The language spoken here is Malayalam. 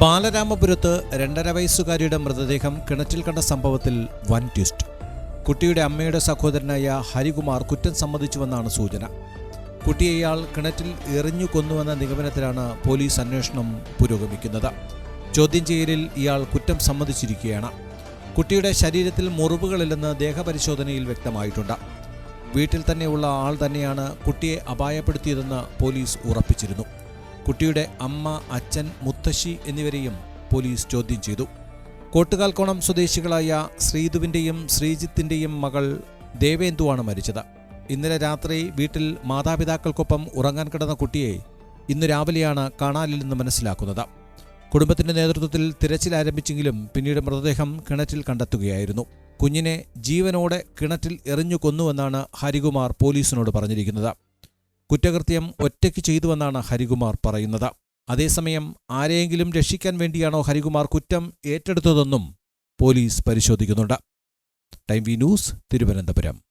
ബാലരാമപുരത്ത് രണ്ടര വയസ്സുകാരിയുടെ മൃതദേഹം കിണറ്റിൽ കണ്ട സംഭവത്തിൽ വൻ ട്വിസ്റ്റ്. കുട്ടിയുടെ അമ്മയുടെ സഹോദരനായ ഹരികുമാർ കുറ്റം സമ്മതിച്ചുവെന്നാണ് സൂചന. കുട്ടിയെ ഇയാൾ കിണറ്റിൽ എറിഞ്ഞു കൊന്നുവെന്ന നിഗമനത്തിലാണ് പോലീസ് അന്വേഷണം പുരോഗമിക്കുന്നത്. ചോദ്യം ചെയ്യലിൽ ഇയാൾ കുറ്റം സമ്മതിച്ചിരിക്കുകയാണ്. കുട്ടിയുടെ ശരീരത്തിൽ മുറിവുകളില്ലെന്ന് ദേഹപരിശോധനയിൽ വ്യക്തമായിട്ടുണ്ട്. വീട്ടിൽ തന്നെയുള്ള ആൾ തന്നെയാണ് കുട്ടിയെ അപായപ്പെടുത്തിയതെന്ന് പോലീസ് ഉറപ്പിച്ചിരുന്നു. കുട്ടിയുടെ അമ്മ അച്ഛൻ മുത്തശ്ശി എന്നിവരെയും പോലീസ് ചോദ്യം ചെയ്തു. കോട്ടുകാൽക്കോണം സ്വദേശികളായ ശ്രീതുവിന്റെയും ശ്രീജിത്തിന്റെയും മകൾ ദേവേന്ദുവാണ് മരിച്ചത്. ഇന്നലെ രാത്രി വീട്ടിൽ മാതാപിതാക്കൾക്കൊപ്പം ഉറങ്ങാൻ കിടന്ന കുട്ടിയെ ഇന്ന് രാവിലെയാണ് കാണാനില്ലെന്ന് മനസ്സിലാക്കുന്നത്. കുടുംബത്തിന്റെ നേതൃത്വത്തിൽ തിരച്ചിൽ ആരംഭിച്ചെങ്കിലും പിന്നീട് മൃതദേഹം കിണറ്റിൽ കണ്ടെത്തുകയായിരുന്നു. കുഞ്ഞിനെ ജീവനോടെ കിണറ്റിൽ എറിഞ്ഞു കൊന്നുവെന്നാണ് ഹരികുമാർ പോലീസിനോട് പറഞ്ഞിരിക്കുന്നത്. കുറ്റകൃത്യം ഒറ്റയ്ക്ക് ചെയ്തുവെന്നാണ് ഹരികുമാർ പറയുന്നത്. അതേസമയം ആരെയെങ്കിലും രക്ഷിക്കാൻ വേണ്ടിയാണോ ഹരികുമാർ കുറ്റം ഏറ്റെടുത്തതെന്നും പോലീസ് പരിശോധിക്കുന്നുണ്ട്. Time V news Thiruvananthapuram.